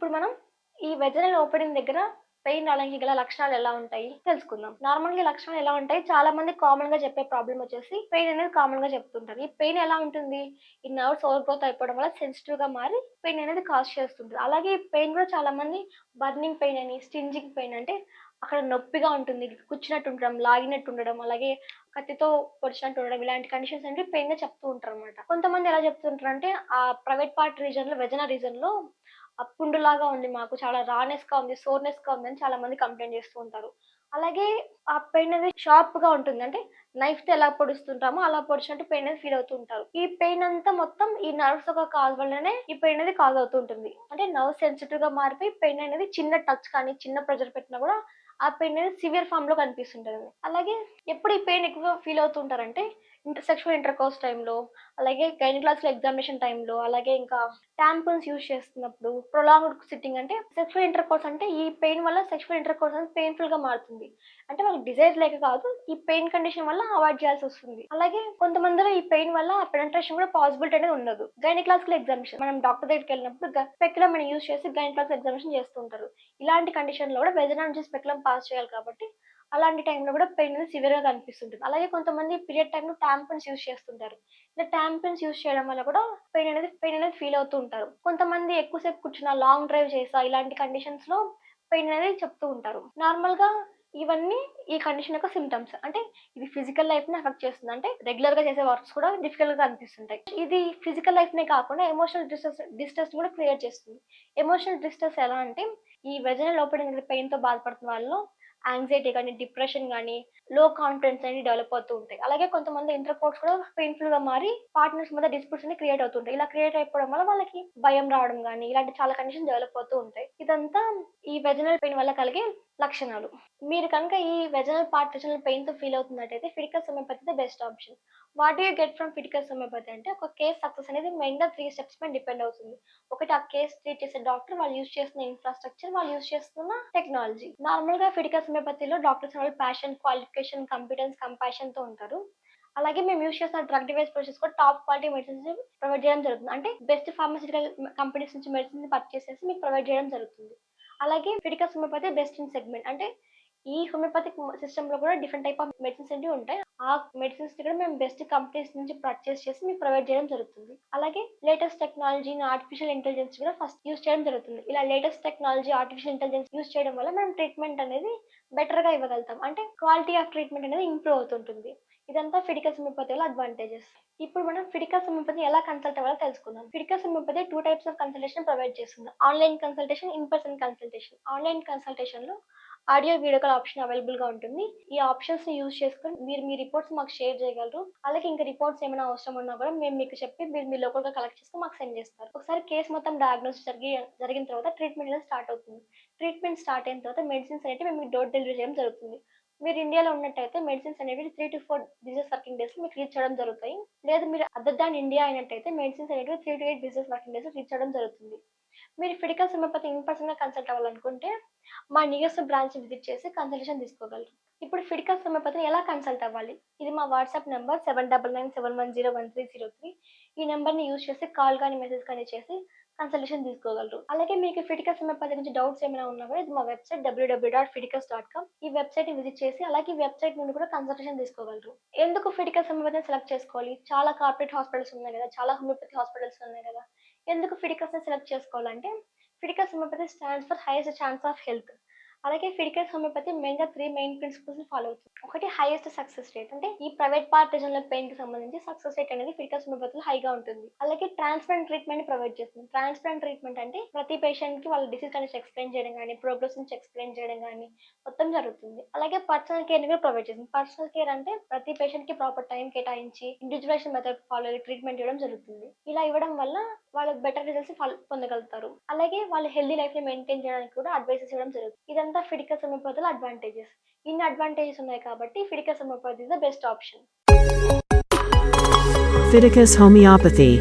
ఇప్పుడు మనం ఈ వెజనల్ ఓపెనింగ్ దగ్గర పెయిన్ రావడానికి గల లక్షణాలు ఎలా ఉంటాయి తెలుసుకుందాం. నార్మల్గా లక్షణాలు ఎలా ఉంటాయి? చాలా మంది కామన్గా చెప్పే ప్రాబ్లం వచ్చేసి పెయిన్ అనేది కామన్గా చెప్తుంటారు. ఈ పెయిన్ ఎలా ఉంటుంది? ఈ నర్వ్స్ ఓవర్ గ్రోత్ అయిపోవడం వల్ల సెన్సిటివ్గా మారి పెయిన్ అనేది కాజ్ చేస్తుంటుంది. అలాగే ఈ పెయిన్ కూడా చాలా మంది బర్నింగ్ పెయిన్ అని స్టింజింగ్ పెయిన్ అంటే అక్కడ నొప్పిగా ఉంటుంది. కూర్చున్నట్టు ఉండడం లాగినట్టు ఉండడం అలాగే కత్తితో పొడిచినట్టు ఉండడం ఇలాంటి కండిషన్స్ అంటే పెయిన్గా చెప్తూ ఉంటారు అనమాట కొంతమంది ఎలా చెప్తుంటారు అంటే ఆ ప్రైవేట్ పార్ట్ రీజన్లో వెజన రీజన్లో ఆ ఉంది మాకు చాలా రానెస్గా ఉంది సోర్నెస్గా ఉంది అని చాలా మంది కంప్లైంట్ చేస్తూ ఉంటారు. అలాగే ఆ పెయిన్ అనేది షార్ప్గా ఉంటుంది. అంటే నైఫ్తో ఎలా పొడుస్తుంటామో అలా పొడిచినట్టు పెయిన్ అనేది ఫీల్ అవుతూ ఉంటారు. ఈ పెయిన్ అంతా మొత్తం ఈ నర్వ్స్ ఒక కాజ్ వల్లనే ఈ పెయిన్ అనేది కాజ్ అవుతూ ఉంటుంది. అంటే నర్వ్ సెన్సిటివ్గా మారిపోయి పెయిన్ అనేది చిన్న టచ్ కానీ చిన్న ప్రెజర్ పెట్టినా కూడా ఆ పెయిన్ అనేది సివియర్ ఫామ్లో కనిపిస్తుంటుంది. అలాగే ఎప్పుడు ఈ పెయిన్ ఎక్కువ ఫీల్ అవుతుంటారంటే ఇంటర్ సెక్షువల్ ఇంటర్ కోర్స్ టైంలో అలాగే గైనక్లాస్ ఎగ్జామినేషన్ టైంలో అలాగే ఇంకా ట్యాంపన్స్ యూజ్ చేస్తున్నప్పుడు ప్రొలాంగ్డ్ సిట్టింగ్ అంటే సెక్షువల్ ఇంటర్ కోర్స్ అంటే ఈ పెయిన్ వల్ల సెక్షువల్ ఇంటర్ కోర్స్ అనేది పెయిన్ఫుల్గా మారుతుంది. అంటే వాళ్ళకి డిజైర్ లేక కాదు ఈ పెయిన్ కండిషన్ వల్ల అవాయిడ్ చేయాల్సి వస్తుంది. అలాగే కొంతమందిలో ఈ పెయిన్ వల్ల పెనట్రేషన్ కూడా పాసిబిలిటీ అనేది ఉండదు. గైనక్లాసికల్ ఎగ్జామినేషన్ మనం డాక్టర్ దగ్గరికి వెళ్ళినప్పుడు స్పెక్యులం మనం యూజ్ చేసి గైనక్లాస్ ఎగ్జామినేషన్ చేస్తుంటారు ఇలాంటి కండిషన్లో కూడా వెజనా నుంచి స్పెక్యులం పాస్ చేయాలి కాబట్టి అలాంటి టైంలో కూడా పెయిన్ అనేది సివియర్గా కనిపిస్తుంటుంది. అలాగే కొంతమంది పీరియడ్ టైంలో ట్యాంపన్స్ యూజ్ చేస్తుంటారు. ఇలా ట్యాంపన్స్ యూజ్ చేయడం వల్ల కూడా పెయిన్ అనేది పెయిన్ అనేది ఫీల్ అవుతూ ఉంటారు. కొంతమంది ఎక్కువసేపు కూర్చున్న లాంగ్ డ్రైవ్ చేసా ఇలాంటి కండిషన్స్లో పెయిన్ అనేది చెప్తూ ఉంటారు. నార్మల్గా ఇవన్నీ ఈ కండిషన్ యొక్క సిమ్టమ్స్ అంటే ఇది ఫిజికల్ లైఫ్ని ఎఫెక్ట్ చేస్తుంది. అంటే రెగ్యులర్గా చేసే వర్క్స్ కూడా డిఫికల్ట్గా అనిపిస్తుంటాయి ఇది ఫిజికల్ లైఫ్ నే కాకుండా ఎమోషనల్ డిస్ట్రెస్ డిస్ట్రెస్ కూడా క్రియేట్ చేస్తుంది. ఎమోషనల్ డిస్ట్రెస్ ఎలా అంటే ఈ వెజనల్ ఓపెనింగ్ పెయిన్తో బాధపడుతున్న వాళ్ళు యాంగ్జైటీ కానీ డిప్రెషన్ కానీ లో కాన్ఫిడెన్స్ అనేది డెవలప్ అవుతూ ఉంటాయి. అలాగే కొంతమంది ఇంటర్ కోర్స్ కూడా పెయిన్ఫుల్గా మారి పార్ట్నర్స్ మధ్య డిస్ప్యూట్స్ అనేది క్రియేట్ అవుతుంటాయి ఇలా క్రియేట్ అయిపోవడం వల్ల వాళ్ళకి భయం రావడం కానీ ఇలాంటి చాలా కండిషన్ డెవలప్ అవుతూ ఉంటాయి. ఇదంతా ఈ వెజనల్ పెయిన్ వల్ల కలిగే లక్షణాలు. మీరు కనుక ఈ వెజనల్ పార్ట్ వెజనల్ పెయిన్తో ఫీల్ అవుతున్నట్టయితే సమయం homeopathy best option what you get from Fiticus homeopathy అంటే ఒక కేస్ సక్సెస్ అనేది మెయిన్గా త్రీ స్టెప్స్ మీద డిపెండ్ అవుతుంది. ఒకటి ఆ కేస్ ట్రీట్ చేసే డాక్టర్ వాళ్ళు యూజ్ చేస్తున్న ఇన్ఫ్రాస్ట్రక్చర్ వాళ్ళు యూజ్ చేస్తున్న టెక్నాలజీ నార్మల్గా ఫిటికల్ హోమియోపతిలో డాక్టర్స్ వాళ్ళు ప్యాషన్ క్వాలిఫికేషన్ కంపిటెన్స్ కంపాషన్తో ఉంటారు. అలాగే మేము యూస్ చేస్తున్న డ్రగ్ డివైస్ ప్రాసెస్ కూడా టాప్ క్వాలిటీ మెడిసిన్స్ ప్రొవైడ్ చేయడం జరుగుతుంది. అంటే బెస్ట్ ఫార్మసిటికల్ కంపెనీస్ నుంచి మెడిసిన్స్ పర్చేస్ చేసి మీకు ప్రొవైడ్ చేయడం జరుగుతుంది. అలాగే Fiticus homeopathy best in segment అంటే ఈ హోమియోపతిక్ సిస్టమ్లో కూడా డిఫరెంట్ టైప్ ఆఫ్ మెడిసిన్స్ అనేవి ఉంటాయి. ఆ మెడిసిన్స్ కూడా మేము బెస్ట్ కంపెనీస్ నుంచి పర్చేస్ చేసి మీకు ప్రొవైడ్ చేయడం జరుగుతుంది. అలాగే లేటెస్ట్ టెక్నాలజీని ఆర్టిఫిషియల్ ఇంటెలిజెన్స్ కూడా ఫస్ట్ యూస్ చేయడం జరుగుతుంది. ఇలా latest technology artificial intelligence use చేయడం వల్ల మనం ట్రీట్మెంట్ అనేది బెటర్గా ఇవ్వగలుగుతాం. అంటే క్వాలిటీ ఆఫ్ ట్రీట్మెంట్ అనేది ఇంప్రూవ్ అవుతుంటుంది. ఇదంతా ఫిడికల్ హోమియోపతి వల్ల అడ్వాంటేజెస్ ఇప్పుడు మనం ఫిడికల్ హోమియోపతి ఎలా కన్సల్ట్ అవ్వాలో తెలుసుకుందాం. Fiticus homeopathy two types of consultation provide చేస్తుంది. Online consultation in person consultation online కన్సల్టేషన్లో audio video call option అవైలబుల్గా ఉంటుంది. ఈ ఆప్షన్స్ని యూజ్ చేసుకొని మీరు మీ రిపోర్ట్స్ మాకు షేర్ చేయగలరు. అలాగే ఇంకా రిపోర్ట్స్ ఏమైనా అవసరం ఉన్నా కూడా మేము మీకు చెప్పి మీరు మీ లోకల్గా కలెక్ట్ చేసుకుని మాకు సెండ్ చేస్తారు. ఒకసారి కేసు మొత్తం డయాగ్నోస్ జరిగి జరిగిన తర్వాత ట్రీట్మెంట్ అనేది స్టార్ట్ అవుతుంది. ట్రీట్మెంట్ స్టార్ట్ అయిన తర్వాత మెడిసిన్స్ అనేవి మేము డోర్ డెలివరీ చేయడం జరుగుతుంది. మీరు ఇండియాలో ఉన్నట్టయితే మెడిసిన్స్ అనేవి three to four business working days మీకు రీచ్ చేయడం జరుగుతాయి. లేదు మీరు అదర్ దాన్ ఇండియా అయినట్టయితే మెడిసిన్స్ అనేవి three to eight business working days reach చేయడం జరుగుతుంది. మీరు ఫిడికల్ సమయపతి ఇన్ పర్సన్గా కన్సల్ట్ అవ్వాలనుకుంటే మా నియర్స్ట్ బ్రాంచ్ విజిట్ చేసి కన్సల్టేషన్ తీసుకోగలరు. ఇప్పుడు ఫిడికల్ సమయపతిని ఎలా కన్సల్ట్ అవ్వాలి? ఇది మా WhatsApp number seven double nine seven one zero one three zero three. ఈ నెంబర్ని యూజ్ చేసి కాల్ కానీ మెసేజ్ కానీ చేసి కన్సల్టేషన్ తీసుకోగలరు. అలాగే మీకు ఫిడికస్ సమయపతి నుంచి డౌట్స్ ఏమైనా ఉన్నా కూడా ఇది మా website W W dot Fiticus dot com ఈ వెబ్సైట్ని విజిట్ చేసి అలాగే వెబ్సైట్ నుండి కూడా కన్సల్టేషన్ తీసుకోగలరు. ఎందుకు ఫిడికస్ సమయపతిని సెలెక్ట్ చేసుకోవాలి? చాలా కార్పొరేట్ హాస్పిటల్స్ ఉన్నాయి కదా చాలా హోమియోపతి హాస్పిటల్స్ ఉన్నాయి కదా. ఎందుకు ఫిడికల్స్ని సెలెక్ట్ చేసుకోవాలంటే Critical sympathy stands for highest chance of health. అలాగే ఫిడికస్ హోమియోపతి మెయిన్గా త్రీ మెయిన్ ప్రిన్సిపల్స్ని ఫాలో అవుతుంది. ఒకటి హైయెస్ట్ సక్సెస్ రేట్ అంటే ఈ ప్రైవేట్ పార్ట్ పెయిన్కి సంబంధించి సక్సెస్ రేట్ అనేది ఫిడికల్స్ హోమియోపతిలో హైగా ఉంటుంది. అలాగే ట్రాన్స్ప్లాంట్ ట్రీట్మెంట్ ప్రొవైడ్ చేస్తుంది. ట్రాన్స్ప్లాంట్ ట్రీట్మెంట్ అంటే ప్రతి పేషెంట్కి వాళ్ళ డిసీజ్ అనేది ఎక్స్ప్లెయిన్ చేయడం కానీ ప్రోగ్రెస్ నుంచి ఎక్స్ప్లెయిన్ చేయడం కానీ మొత్తం జరుగుతుంది. అలాగే పర్సనల్ కేర్ కూడా ప్రొవైడ్ చేస్తుంది. పర్సనల్ కేర్ అంటే ప్రతి పేషెంట్కి ప్రాపర్ టైం కేటాయించి ఇండివిజువలైజేషన్ మెథడ్ ఫాలో అయ్యి ట్రీట్మెంట్ ఇవ్వడం జరుగుతుంది. ఇలా ఇవ్వడం వల్ల వాళ్ళకి బెటర్ రిజల్ట్స్ పొందగలుగుతారు. అలాగే వాళ్ళ హెల్దీ లైఫ్ని మెయింటైన్ చేయడానికి కూడా అడ్వైసెస్ ఇవ్వడం జరుగుతుంది. ఇదంతా ఫిడికస్ హోమియోపతిలో అడ్వాంటేజెస్ ఇన్ని అడ్వాంటేజెస్ ఉన్నాయి కాబట్టి Fiticus homeopathy is the best option Fiticus Homeopathy.